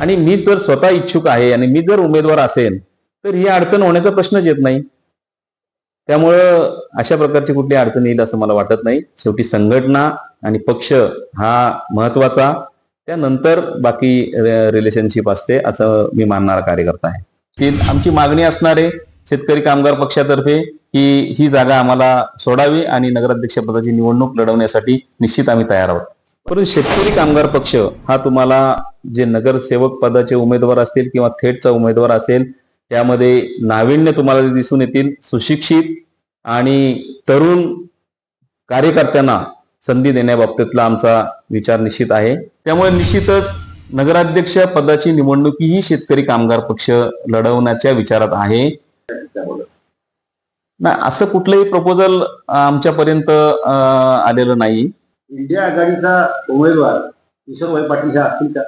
आणि मी जर स्वतः इच्छुक आहे आणि मी जर उमेदवार असेल तर ही अडचण होण्याचा प्रश्नच येत नाही. त्यामुळं अशा प्रकारची कुठली अडचण येईल असं मला वाटत नाही. शेवटी संघटना आणि पक्ष हा महत्त्वाचा. त्यानंतर बाकी रिलेशनशिप असते असं मी मानणारा कार्यकर्ता आहे. की आमची मागणी असणारे शेतकरी कामगार पक्षातर्फे की ही जागा आम्हाला सोडावी आणि नगराध्यक्षपदाची निवडणूक लढवण्यासाठी निश्चित आम्ही तयार आहोत. परंतु शेतकरी कामगार पक्ष हा तुम्हाला जे नगरसेवक पदाचे उमेदवार असतील किंवा थेटचा उमेदवार असेल त्यामध्ये नाविन्य तुम्हाला दिसून येतील सुशिक्षित आणि तरुण कार्यकर्त्यांना संधी देण्याबाबतीतला आमचा विचार निश्चित आहे. त्यामुळे निश्चितच नगराध्यक्ष पदाची निवडणूक ही शेतकरी कामगार पक्ष लढवण्याच्या विचारात आहे. ना असं कुठलंही प्रपोजल आमच्यापर्यंत आलेलं नाही. इंडिया आघाडीचा उमेदवार किशोरभाई पाटील असतील का?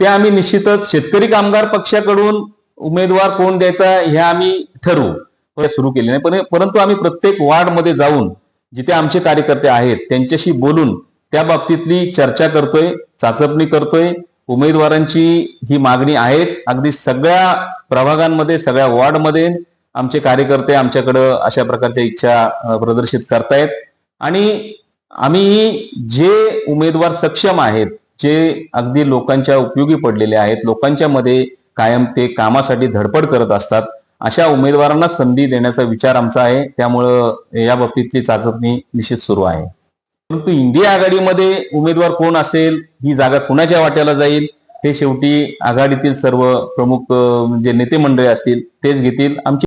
ते आम्ही निश्चितच शेतकरी कामगार पक्षाकडून उमेदवार कोण द्यायचा हे आम्ही ठरवू. सुरू केले नाही पण परंतु आम्ही प्रत्येक वार्डमध्ये जाऊन जिथे आमचे कार्यकर्ते आहेत त्यांच्याशी बोलून त्या बाबतीतली चर्चा करतोय चाचपणी करतोय. उमेदवारांची ही मागणी आहेच. अगदी सगळ्या प्रभागांमध्ये सगळ्या वार्डमध्ये आमचे कार्यकर्ते आमच्याकडं अशा प्रकारच्या इच्छा प्रदर्शित करतायत. आणि आम्ही जे उमेदवार सक्षम आहेत जे अगदी लोकांच्या उपयोगी पडलेले आहेत लोकांच्या मध्ये कायम ते कामासाठी धडपड करत असतात अशा उमेदवारांना संधी देण्याचा विचार आमचा आहे. त्यामुळं या बाबतीतली चाचपणी निश्चित सुरू आहे. परंतु इंडिया आघाडीमध्ये उमेदवार कोण असेल ही जागा कुणाच्या वाट्याला जाईल हे शेवटी आघाडीतील सर्व प्रमुख जे नेते मंडळी असतील तेच घेतील. आमची